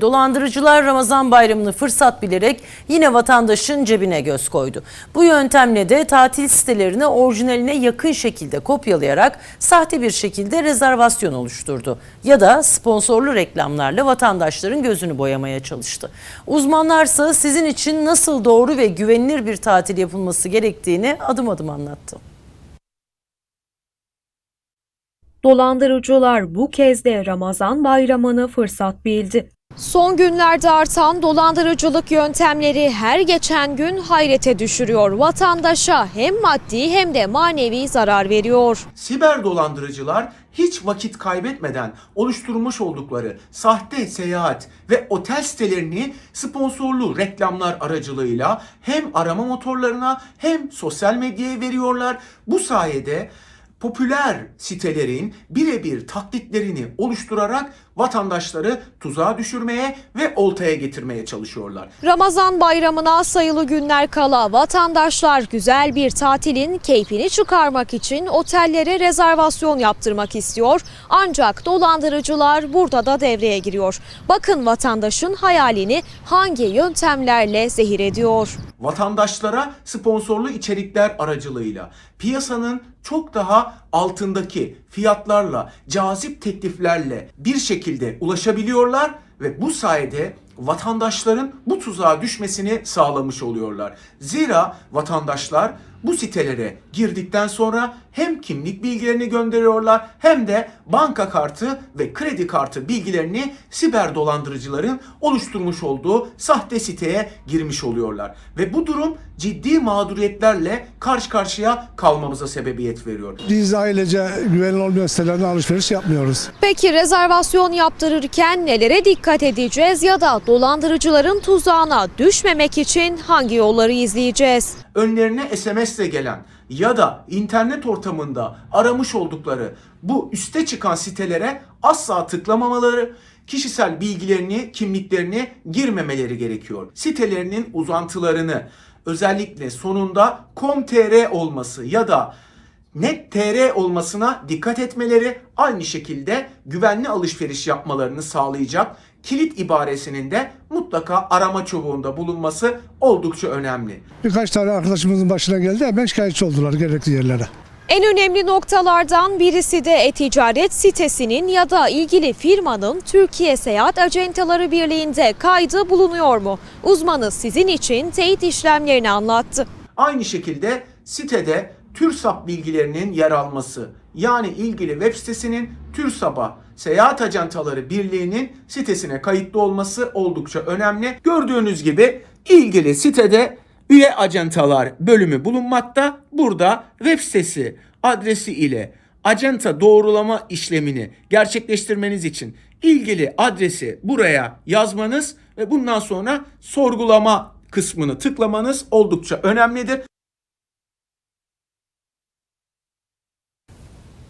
Dolandırıcılar Ramazan bayramını fırsat bilerek yine vatandaşın cebine göz koydu. Bu yöntemle de tatil sitelerini orijinaline yakın şekilde kopyalayarak sahte bir şekilde rezervasyon oluşturdu. Ya da sponsorlu reklamlarla vatandaşların gözünü boyamaya çalıştı. Uzmanlarsa sizin için nasıl doğru ve güvenilir bir tatil yapılması gerektiğini adım adım anlattı. Dolandırıcılar bu kez de Ramazan bayramını fırsat bildi. Son günlerde artan dolandırıcılık yöntemleri her geçen gün hayrete düşürüyor. Vatandaşa hem maddi hem de manevi zarar veriyor. Siber dolandırıcılar hiç vakit kaybetmeden oluşturmuş oldukları sahte seyahat ve otel sitelerini sponsorlu reklamlar aracılığıyla hem arama motorlarına hem sosyal medyaya veriyorlar. Bu sayede popüler sitelerin birebir taklitlerini oluşturarak vatandaşları tuzağa düşürmeye ve oltaya getirmeye çalışıyorlar. Ramazan bayramına sayılı günler kala vatandaşlar güzel bir tatilin keyfini çıkarmak için otellere rezervasyon yaptırmak istiyor. Ancak dolandırıcılar burada da devreye giriyor. Bakın vatandaşın hayalini hangi yöntemlerle zehir ediyor. vatandaşlara sponsorlu içerikler aracılığıyla piyasanın çok daha altındaki fiyatlarla, cazip tekliflerle bir şekilde ulaşabiliyorlar ve bu sayede vatandaşların bu tuzağa düşmesini sağlamış oluyorlar. Zira vatandaşlar bu sitelere girdikten sonra hem kimlik bilgilerini gönderiyorlar hem de banka kartı ve kredi kartı bilgilerini siber dolandırıcıların oluşturmuş olduğu sahte siteye girmiş oluyorlar. Ve bu durum ciddi mağduriyetlerle karşı karşıya kalmamıza sebebiyet veriyor. Biz ailece güvenli olmayan sitelerden alışveriş yapmıyoruz. Peki rezervasyon yaptırırken nelere dikkat edeceğiz ya da dolandırıcıların tuzağına düşmemek için hangi yolları izleyeceğiz? Önlerine SMS'le gelen ya da internet ortamında aramış oldukları bu üste çıkan sitelere asla tıklamamaları, kişisel bilgilerini, kimliklerini girmemeleri gerekiyor. Sitelerinin uzantılarını özellikle sonunda com.tr olması ya da net.tr olmasına dikkat etmeleri aynı şekilde güvenli alışveriş yapmalarını sağlayacak kilit ibaresinin de mutlaka arama çubuğunda bulunması oldukça önemli. Birkaç tane arkadaşımızın başına geldi hemen şikayetçi oldular gerekli yerlere. En önemli noktalardan birisi de e-ticaret sitesinin ya da ilgili firmanın Türkiye Seyahat Acentaları Birliği'nde kaydı bulunuyor mu? Uzmanı sizin için teyit işlemlerini anlattı. Aynı şekilde sitede TÜRSAP bilgilerinin yer alması yani ilgili web sitesinin TÜRSAP'a Seyahat Ajantaları Birliği'nin sitesine kayıtlı olması oldukça önemli. Gördüğünüz gibi ilgili sitede üye ajantalar bölümü bulunmakta. Burada web sitesi adresi ile acenta doğrulama işlemini gerçekleştirmeniz için ilgili adresi buraya yazmanız ve bundan sonra sorgulama kısmını tıklamanız oldukça önemlidir.